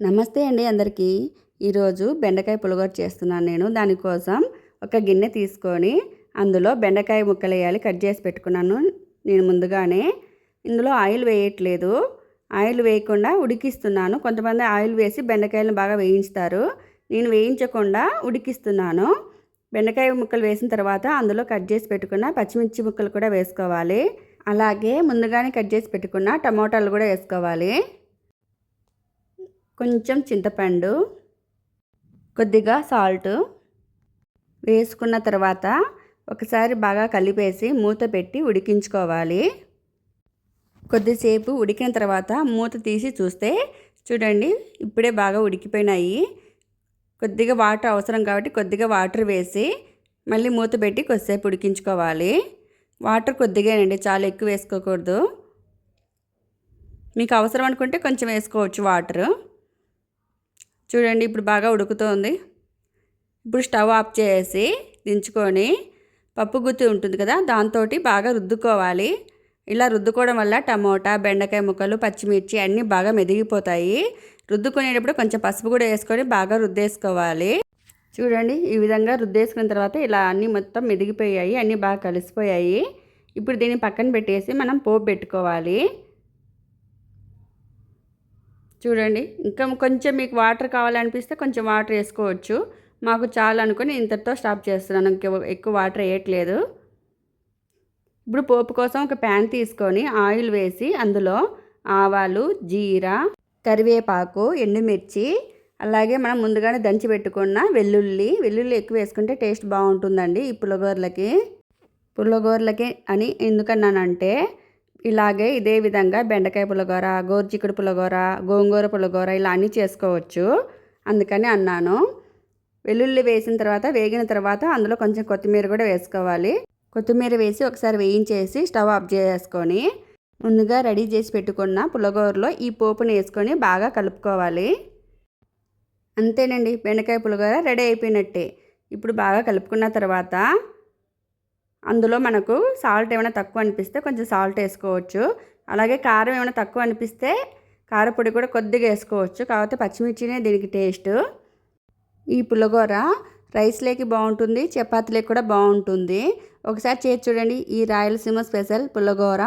నమస్తే అండి అందరికీ. ఈరోజు బెండకాయ పులిగోర చేస్తున్నాను నేను. దానికోసం ఒక గిన్నె తీసుకొని అందులో బెండకాయ ముక్కలు వేయాలి కట్ చేసి పెట్టుకున్నాను. నేను ముందుగానే ఇందులో ఆయిల్ వేయట్లేదు. ఆయిల్ వేయకుండా ఉడికిస్తున్నాను. కొంతమంది ఆయిల్ వేసి బెండకాయలను బాగా వేయించుతారు. నేను వేయించకుండా ఉడికిస్తున్నాను. బెండకాయ ముక్కలు వేసిన తర్వాత అందులో కట్ చేసి పెట్టుకున్న పచ్చిమిర్చి ముక్కలు కూడా వేసుకోవాలి. అలాగే ముందుగానే కట్ చేసి పెట్టుకున్న టమోటాలు కూడా వేసుకోవాలి. కొంచెం చింతపండు కొద్దిగా సాల్ట్ వేసుకున్న తర్వాత ఒకసారి బాగా కలిపేసి మూత పెట్టి ఉడికించుకోవాలి. కొద్దిసేపు ఉడికిన తర్వాత మూత తీసి చూస్తే చూడండి ఇప్పుడే బాగా ఉడికిపోయినాయి. కొద్దిగా వాటర్ అవసరం కాబట్టి కొద్దిగా వాటర్ వేసి మళ్ళీ మూత పెట్టి కొద్దిసేపు ఉడికించుకోవాలి. వాటర్ కొద్దిగానండి చాలా ఎక్కువ వేసుకోకూడదు. మీకు అవసరం అనుకుంటే కొంచెం వేసుకోవచ్చు వాటర్. చూడండి ఇప్పుడు బాగా ఉడుకుతోంది. ఇప్పుడు స్టవ్ ఆఫ్ చేసి దించుకొని పప్పు గుత్తి ఉంటుంది కదా దాంతో బాగా రుద్దుకోవాలి. ఇలా రుద్దుకోవడం వల్ల టమోటా బెండకాయ ముక్కలు పచ్చిమిర్చి అన్నీ బాగా మెదిగిపోతాయి. రుద్దుకునేటప్పుడు కొంచెం పసుపు కూడా వేసుకొని బాగా రుద్దేసుకోవాలి. చూడండి ఈ విధంగా రుద్దేసుకున్న తర్వాత ఇలా అన్నీ మొత్తం మెదిగిపోయాయి అన్నీ బాగా కలిసిపోయాయి. ఇప్పుడు దీన్ని పక్కన పెట్టేసి మనం పోపు పెట్టుకోవాలి. చూడండి ఇంకా కొంచెం మీకు వాటర్ కావాలనిపిస్తే కొంచెం వాటర్ వేసుకోవచ్చు. మాకు చాలా అనుకుని ఇంతటితో స్టాప్ చేస్తున్నాను ఇంకా ఎక్కువ వాటర్ వేయట్లేదు. ఇప్పుడు పోపు కోసం ఒక ప్యాన్ తీసుకొని ఆయిల్ వేసి అందులో ఆవాలు జీరా కరివేపాకు ఎండుమిర్చి అలాగే మనం ముందుగానే దంచి పెట్టుకున్న వెల్లుల్లి వెల్లుల్లి ఎక్కువ వేసుకుంటే టేస్ట్ బాగుంటుందండి ఈ పులగోరలకి పుల్లగోరలకి అని ఎందుకన్నానంటే ఇలాగే ఇదే విధంగా బెండకాయ పులగూర గోరుచిక్కుడు పులగూర గోంగూర పులగూర ఇలా అన్నీ చేసుకోవచ్చు. అందుకని అన్నాను. వెల్లుల్లి వేసిన తర్వాత వేగిన తర్వాత అందులో కొంచెం కొత్తిమీర కూడా వేసుకోవాలి. కొత్తిమీర వేసి ఒకసారి వేయించేసి స్టవ్ ఆఫ్ చేసుకొని ముందుగా రెడీ చేసి పెట్టుకున్న పులగూరలో ఈ పోపుని వేసుకొని బాగా కలుపుకోవాలి. అంతేనండి. బెండకాయ పులగోర రెడీ అయిపోయినట్టే. ఇప్పుడు బాగా కలుపుకున్న తర్వాత అందులో మనకు సాల్ట్ ఏమైనా తక్కువ అనిపిస్తే కొంచెం సాల్ట్ వేసుకోవచ్చు. అలాగే కారం ఏమైనా తక్కువ అనిపిస్తే కారపొడి కూడా కొద్దిగా వేసుకోవచ్చు. కాకపోతే పచ్చిమిర్చినే దీనికి టేస్ట్. ఈ పులిగోర రైస్లోకి బాగుంటుంది చపాతీలోకి కూడా బాగుంటుంది. ఒకసారి చేసి చూడండి ఈ రాయలసీమ స్పెషల్ పుల్లగూర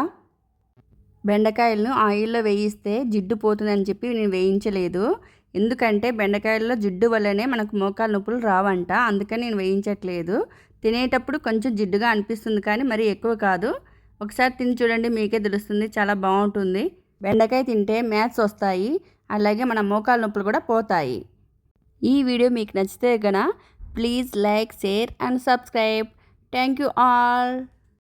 బెండకాయలను ఆయిల్లో వేయిస్తే జిడ్డు పోతుందని చెప్పి నేను వేయించలేదు. ఎందుకంటే బెండకాయల్లో జిడ్డు వల్లనే మనకు మోకాల నొప్పులు రావంట. అందుకని నేను వేయించట్లేదు. తినేటప్పుడు కొంచెం జిడ్డుగా అనిపిస్తుంది కానీ మరి ఎక్కువ కాదు. ఒకసారి తిని చూడండి మీకే తెలుస్తుంది చాలా బాగుంటుంది. బెండకాయ తింటే మ్యాథ్స్ వస్తాయి అలాగే మన మోకాల నొప్పులు కూడా పోతాయి. ఈ వీడియో మీకు నచ్చితే కనుక please like share and subscribe. Thank you all.